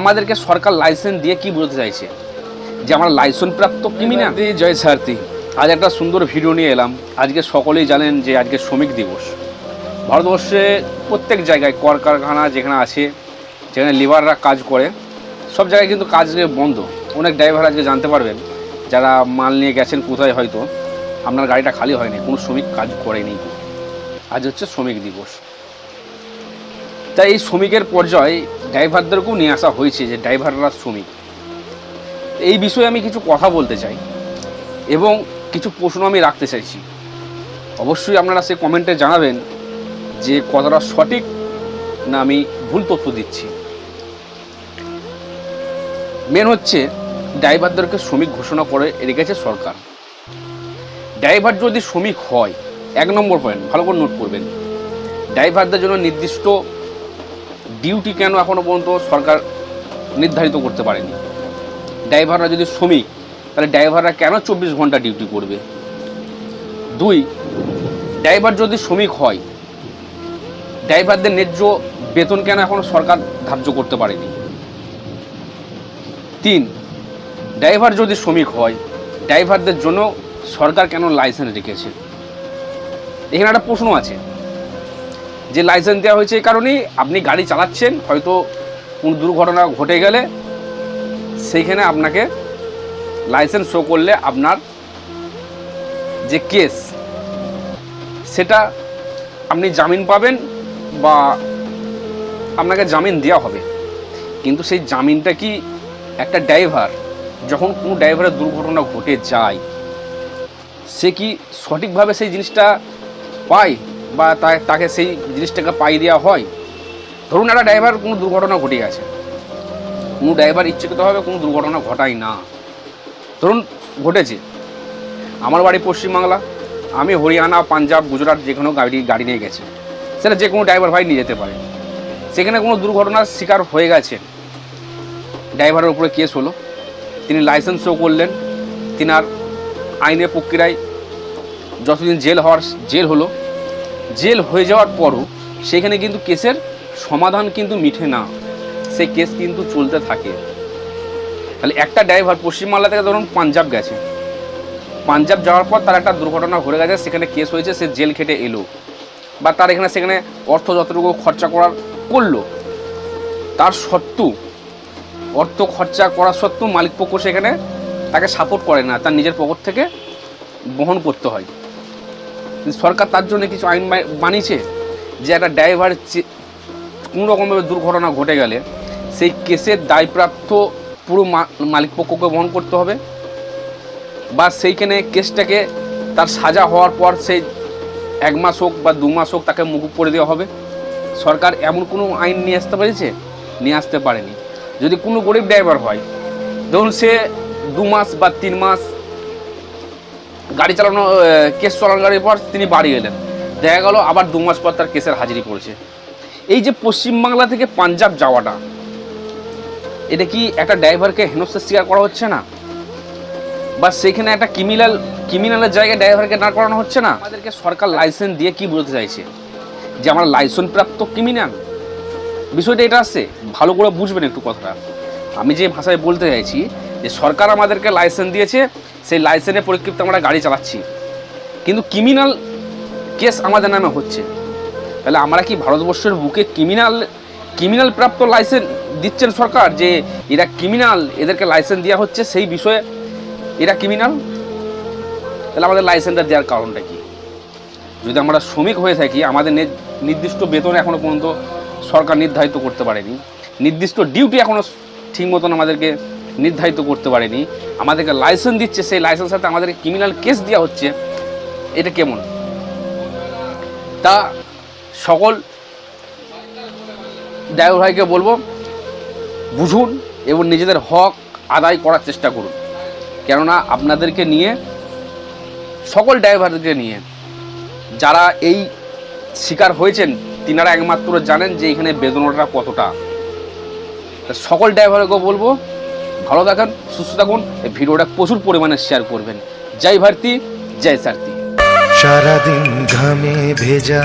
আমাদেরকে সরকার লাইসেন্স দিয়ে কি বোঝাতে চাইছে? যে আমরা লাইসেন্স প্রাপ্ত ক্রিমিনাল জয় সারথী। আজ একটা সুন্দর ভিডিও নিয়ে এলাম। আজকে সকলেই জানেন যে আজকে শ্রমিক দিবস। ভারতবর্ষে প্রত্যেক জায়গায় কলকারখানা যেখানে আছে যেখানে লিভাররা কাজ করে সব জায়গায় কিন্তু কাজ বন্ধ। অনেক ড্রাইভার আজকে জানতে পারবেন যারা মাল নিয়ে গেছেন কোথায় হয়তো আপনার গাড়িটা খালি হয়নি কোনো শ্রমিক কাজ করেনি। আজ হচ্ছে শ্রমিক দিবস। তাই এই শ্রমিকের পর্যায়ে ড্রাইভারদেরকেও নিয়ে আসা হয়েছে যে ড্রাইভাররা শ্রমিক। এই বিষয়ে আমি কিছু কথা বলতে চাই এবং কিছু প্রশ্ন আমি রাখতে চাইছি। অবশ্যই আপনারা সে কমেন্টে জানাবেন যে কথাটা সঠিক না আমি ভুল তথ্য দিচ্ছি। মেন হচ্ছে ড্রাইভারদেরকে শ্রমিক ঘোষণা করে রেখেছে সরকার। ড্রাইভার যদি শ্রমিক হয়, এক নম্বর পয়েন্ট ভালো করে নোট করবেন। ড্রাইভারদের জন্য নির্দিষ্ট ডিউটি কেন এখনও পর্যন্ত সরকার নির্ধারিত করতে পারেনি? ড্রাইভাররা যদি শ্রমিক, তাহলে ড্রাইভাররা কেন চব্বিশ ঘণ্টা ডিউটি করবে? দুই, ড্রাইভার যদি শ্রমিক হয়, ড্রাইভারদের ন্যায্য বেতন কেন এখনও সরকার ধার্য করতে পারেনি? তিন, ড্রাইভার যদি শ্রমিক হয়, ড্রাইভারদের জন্য সরকার কেন লাইসেন্স রেখেছে? এখানে একটা প্রশ্ন আছে। যে লাইসেন্স দেওয়া হয়েছে এই কারণেই আপনি গাড়ি চালাচ্ছেন, হয়তো কোনো দুর্ঘটনা ঘটে গেলে সেইখানে আপনাকে লাইসেন্স শো করলে আপনার যে কেস, সেটা আপনি জামিন পাবেন বা আপনাকে জামিন দেওয়া হবে। কিন্তু সেই জামিনটা কি একটা ড্রাইভার, যখন কোনো ড্রাইভারের দুর্ঘটনা ঘটে যায়, সে কি সঠিকভাবে সেই জিনিসটা পায়? বা তাকে সেই জিনিসটাকে পাই দেওয়া হয়, ধরুন একটা ড্রাইভার কোনো দুর্ঘটনা ঘটে গেছে। কোনো ড্রাইভার ইচ্ছাকৃতভাবে কোনো দুর্ঘটনা ঘটায় না। ধরুন ঘটেছে, আমার বাড়ি পশ্চিমবাংলা, আমি হরিয়ানা, পাঞ্জাব, গুজরাট যে কোনো গাড়ি গাড়ি নিয়ে গেছি। সেটা যে কোনো ড্রাইভার ভাই নিয়ে যেতে পারে। সেখানে কোনো দুর্ঘটনার শিকার হয়ে গেছে। ড্রাইভারের উপরে কেস হলো। তিনি লাইসেন্স শো করলেন। তিনার আইনের প্রক্রিয়ায় যতদিন জেল হওয়ার জেল হলো জেল হয়ে যাওয়ার পরও সেখানে কিন্তু কেসের সমাধান কিন্তু মিঠে না। সে কেস কিন্তু চলতে থাকে। তাহলে একটা ড্রাইভার পশ্চিমবাংলা থেকে ধরুন পাঞ্জাব গেছে। পাঞ্জাব যাওয়ার পর তার একটা দুর্ঘটনা ঘটে গেছে, সেখানে কেস হয়েছে, সে জেল খেটে এলো। বা তার এখানে, সেখানে অর্থ যতটুকু খরচা করার করল, তার সত্ত্বেও অর্থ খরচা করা সত্ত্বেও মালিক পক্ষ সেখানে তাকে সাপোর্ট করে না। তার নিজের পকেট থেকে বহন করতে হয়। সরকার তার জন্য কিছু আইন বানিয়েছে যে একটা ড্রাইভার কোনো রকমভাবে দুর্ঘটনা ঘটে গেলে সেই কেসের দায়প্রাপ্ত পুরো মা- মালিক পক্ষকে বহন করতে হবে বা সেইখানে কেসটাকে তার সাজা হওয়ার পর সেই এক মাস হোক বা দু মাস হোক তাকে মুকুব করে দেওয়া হবে। সরকার এমন কোনো আইন নিয়ে আসতে পেরেছে? নিয়ে আসতে পারেনি। যদি কোনো গরিব ড্রাইভার হয়, ধরুন সে দু মাস বা তিন মাস গাড়ি চালানো কেস চলানোর পর তিনি বাড়ি এলেন। দেখা গেল আবার দু মাস পর তার কেসের হাজিরি পড়েছে। এই যে পশ্চিমবাংলা থেকে পাঞ্জাব যাওয়াটা, এটা কি একটা ড্রাইভারকে হেনস্থার শিকার করা হচ্ছে না? বা সেখানে একটা ক্রিমিনাল ক্রিমিনালের জায়গায় ড্রাইভারকে দাঁড় করানো হচ্ছে না? আমাদেরকে সরকার লাইসেন্স দিয়ে কি বলতে চাইছে? যে আমরা লাইসেন্স প্রাপ্ত ক্রিমিনাল বিষয়টা এটা আসছে ভালো করে বুঝবেন একটু কথাটা। আমি যে ভাষায় বলতে চাইছি যে সরকার আমাদেরকে লাইসেন্স দিয়েছে সেই লাইসেন্সের পরিপ্রেক্ষিতে আমরা গাড়ি চালাচ্ছি। কিন্তু ক্রিমিনাল কেস আমাদের নামে হচ্ছে। তাহলে আমরা কি ভারতবর্ষের বুকে ক্রিমিনাল ক্রিমিনাল প্রাপ্ত লাইসেন্স দিচ্ছেন সরকার যে এরা ক্রিমিনাল এদেরকে লাইসেন্স দেওয়া হচ্ছে সেই বিষয়ে এরা ক্রিমিনাল তাহলে আমাদের লাইসেন্সটা দেওয়ার কারণটা কি? যদি আমরা শ্রমিক হয়ে থাকি, আমাদের নির্দিষ্ট বেতন এখনও পর্যন্ত সরকার নির্ধারিত করতে পারেনি। নির্দিষ্ট ডিউটি এখনও ঠিক মতন আমাদেরকে নির্ধারিত করতে পারেনি। আমাদেরকে লাইসেন্স দিচ্ছে, সেই লাইসেন্স সাথে আমাদেরকে ক্রিমিনাল কেস দেওয়া হচ্ছে। এটা কেমন? তা সকল ড্রাইভার ভাইকে বলব, বুঝুন এবং নিজেদের হক আদায় করার চেষ্টা করুন। কেননা আপনাদেরকে নিয়ে, সকল ড্রাইভারদেরকে নিয়ে, যারা এই শিকার হয়েছেন, তিনারা একমাত্র জানেন যে এখানে বেদনাটা কতটা। সকল ড্রাইভারকে বলব ভালো থাকুন সুস্থ থাকুন। এই ভিডিওটা প্রচুর পরিমাণে শেয়ার করবেন। জয় ভারতী, জয় সারথী। সারাদিন ঘামে ভেজা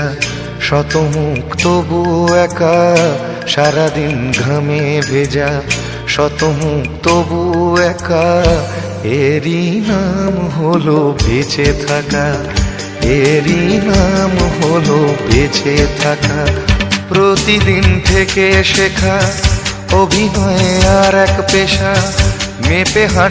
শত শতমুখ তবু একা। সারাদিন ঘামে ভেজা শত শতমুখ তবু একা। এরই নাম হলো বেঁচে থাকা। এরই নাম হলো বেঁচে থাকা। প্রতিদিন থেকে শেখা অভিনয় আর এক পেশা মেপে হাঁট